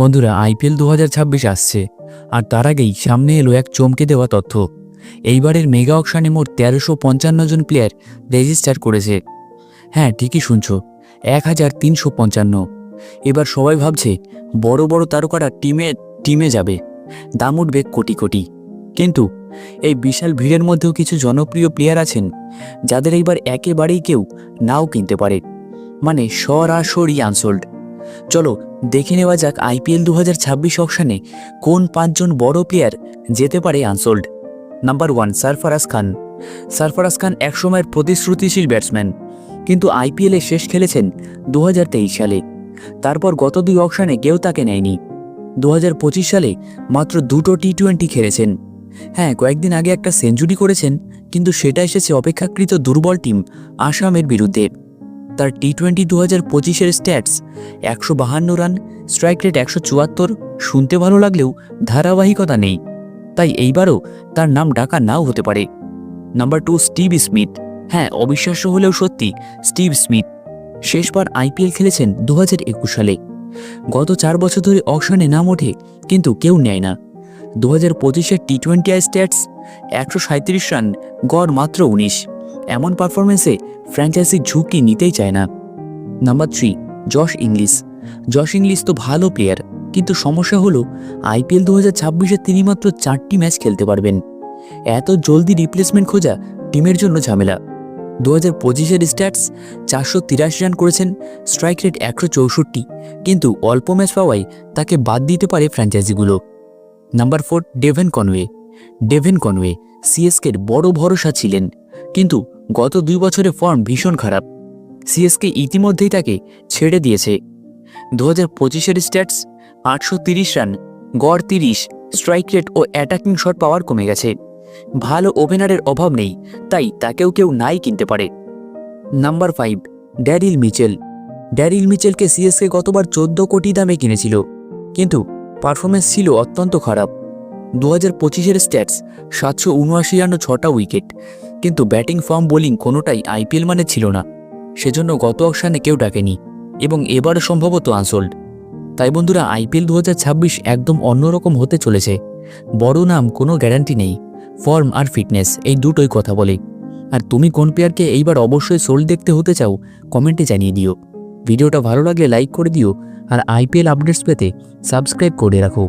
বন্ধুরা, আইপিএল দু হাজার ছাব্বিশ আসছে আর তার আগেই সামনে এলো এক চমকে দেওয়া তথ্য। এইবারের মেগা অকশানে মোট তেরোশো পঞ্চান্ন জন প্লেয়ার রেজিস্টার করেছে। হ্যাঁ ঠিকই শুনছো, এক হাজার তিনশো পঞ্চান্ন। এবার সবাই ভাবছে, বড় বড় তারকারা টিমে টিমে যাবে। দাম উঠবে কোটি কোটি। কিন্তু এই বিশাল ভিড়ের মধ্যেও কিছু জনপ্রিয় প্লেয়ার আছেন, যাদের এইবার একেবারেই কেউ নাও কিনতে পারে। মানে সরাসরি আনসোল্ড চলো, দেখে নেওয়া যাক আইপিএল দু হাজার ছাব্বিশ অকশানে কোন পাঁচজন বড় প্লেয়ার যেতে পারে unsold. Number one Sarfaraz Khan. Sarfaraz Khan একসময়ের প্রতিশ্রুতিশীল ব্যাটসম্যান কিন্তু আইপিএলে শেষ খেলেছেন দু হাজার তেইশ সালে। তারপর গত দুই অকশানে কেউ তাকে নেয়নি। দু হাজার পঁচিশ সালে মাত্র দুটো টি টোয়েন্টি খেলেছেন। হ্যাঁ কয়েকদিন আগে একটা সেঞ্চুরি করেছেন, কিন্তু সেটা এসেছে অপেক্ষাকৃত দুর্বল টিম আসামের বিরুদ্ধে। তার টি টোয়েন্টি দু হাজার পঁচিশের স্ট্যাটস একশো বাহান্ন রান স্ট্রাইক রেট একশো চুয়াত্তর, শুনতে ভালো লাগলেও ধারাবাহিকতা নেই। তাই এইবারও তার নাম ডাকা নাও হতে পারে। নাম্বার টু স্টিভ স্মিথ হ্যাঁ অবিশ্বাস্য হলেও সত্যি স্টিভ স্মিথ শেষবার আইপিএল খেলেছেন দু হাজার একুশ সালে। গত চার বছর ধরে অকশনে নাম ওঠে কিন্তু কেউ নেয় না। দু হাজার পঁচিশের টি টোয়েন্টি আই স্ট্যাটস একশো সাঁত্রিশ রান গড় মাত্র উনিশ। এমন পারফরমেন্সে ফ্র্যাঞ্চাইজি ঝুঁকি নিতেই চায় না। Number three Josh Inglis Josh Inglis তো ভালো প্লেয়ার কিন্তু সমস্যা হলো আইপিএল দু হাজার ছাব্বিশে তিনি মাত্র চারটি ম্যাচ খেলতে পারবেন। এত জলদি রিপ্লেসমেন্ট খোঁজা টিমের জন্য ঝামেলা। দু হাজার পঁচিশের স্ট্যাটস চারশো তিরাশি রান করেছেন স্ট্রাইক রেট একশো চৌষট্টি, কিন্তু অল্প ম্যাচ পাওয়ায় তাকে বাদ দিতে পারে ফ্র্যাঞ্চাইজিগুলো। Number four Devon Conway Devon Conway সিএসকের বড় ভরসা ছিলেন, কিন্তু গত দুই বছরে ফর্ম ভীষণ খারাপ। সিএসকে ইতিমধ্যেই তাকে ছেড়ে দিয়েছে। দু হাজার পঁচিশের স্ট্যাটস আটশো তিরিশ রান গড় তিরিশ স্ট্রাইক রেট ও অ্যাটাকিং শট পাওয়ার কমে গেছে। ভালো ওপেনারের অভাব নেই, তাই তাকেও কেউ নাই কিনতে পারে। Number five Daryl Mitchell Daryl মিচেলকে CSK গতবার চোদ্দ কোটি দামে কিনেছিল। কিন্তু পারফরমেন্স ছিল অত্যন্ত খারাপ। দু হাজার পঁচিশের স্ট্যাটস সাতশো উনআশি রান ও ছটা উইকেট কিন্তু ব্যাটিং ফর্ম বোলিং কোনোটাই আইপিএল মানে ছিল না। সেজন্য গত অকশানে কেউ ডাকেনি। এবং এবারও সম্ভবত আনসোল্ড তাই বন্ধুরা আইপিএল দু হাজার ছাব্বিশ একদম অন্যরকম হতে চলেছে। বড় নাম, কোনো গ্যারান্টি নেই। ফর্ম আর ফিটনেস এই দুটোই কথা বলে। আর তুমি কোন প্লেয়ারকে এইবার অবশ্যই সোল্ড দেখতে হতে চাও কমেন্টে জানিয়ে দিও। ভিডিওটা ভালো লাগলে লাইক করে দিও। আর আইপিএল আপডেটস পেতে সাবস্ক্রাইব করে রাখো।